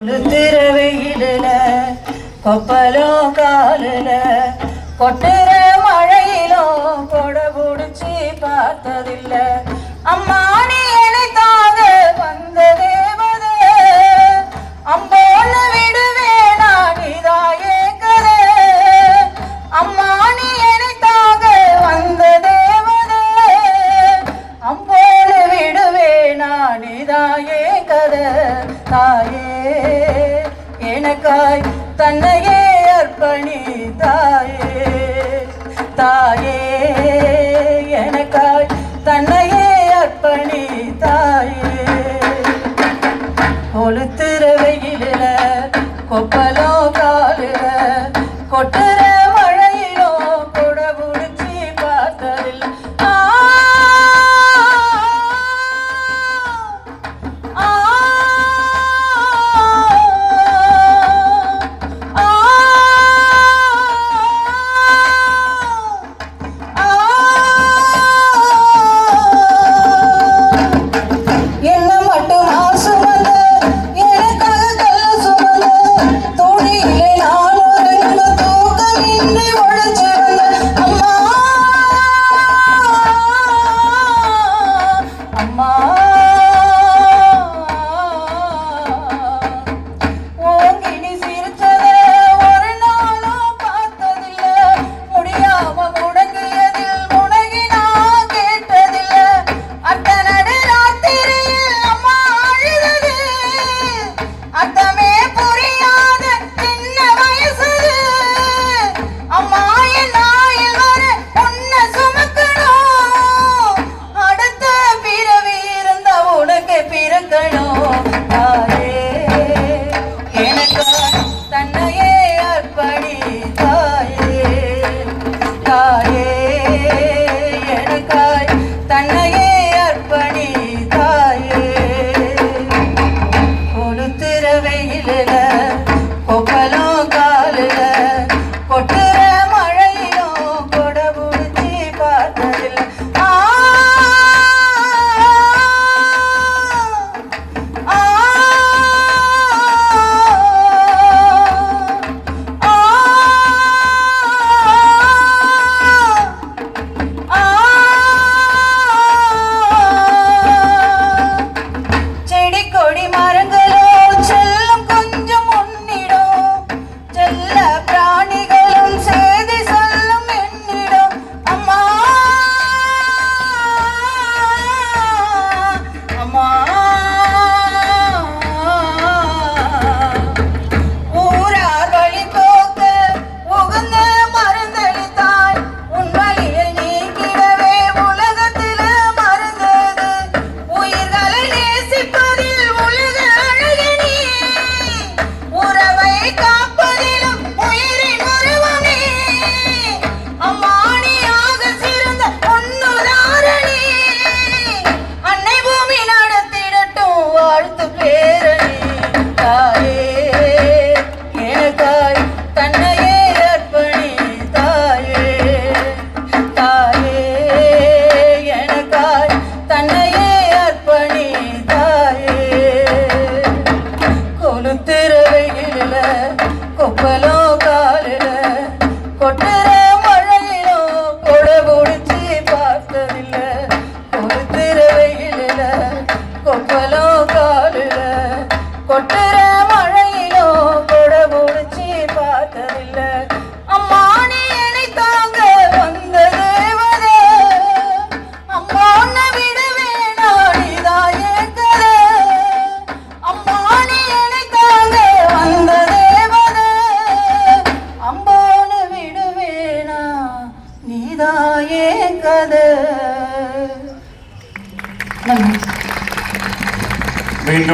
கொளுத்துற வெயிலில் கொப்பலோ காலில் கொட்டுற மழையிலோ கொடை பிடிச்சி பார்த்ததில்ல. அம்மா நீ எனக்காக வந்த தேவதே. அம்போன்னு விடுவே நான் இதாயே கதே அம்மா நீ எனக்காக வந்த தேவதே. அம்போன்னு விடுவே நான் இதாயே கதை தாயே எனக்காய் தன்னையே அர்ப்பணி தாயே தாயே எனக்காயே எனக்காய் தன்னையே அர்ப்பணி தாயே கொளுத்துற வெயிலில் கொப்பலும் காலில் கொட்டுற மழையும் கொடை பிடிச்சி பார்த்ததில்லை. Copelo. கதைதாயே கதை. மீண்டும்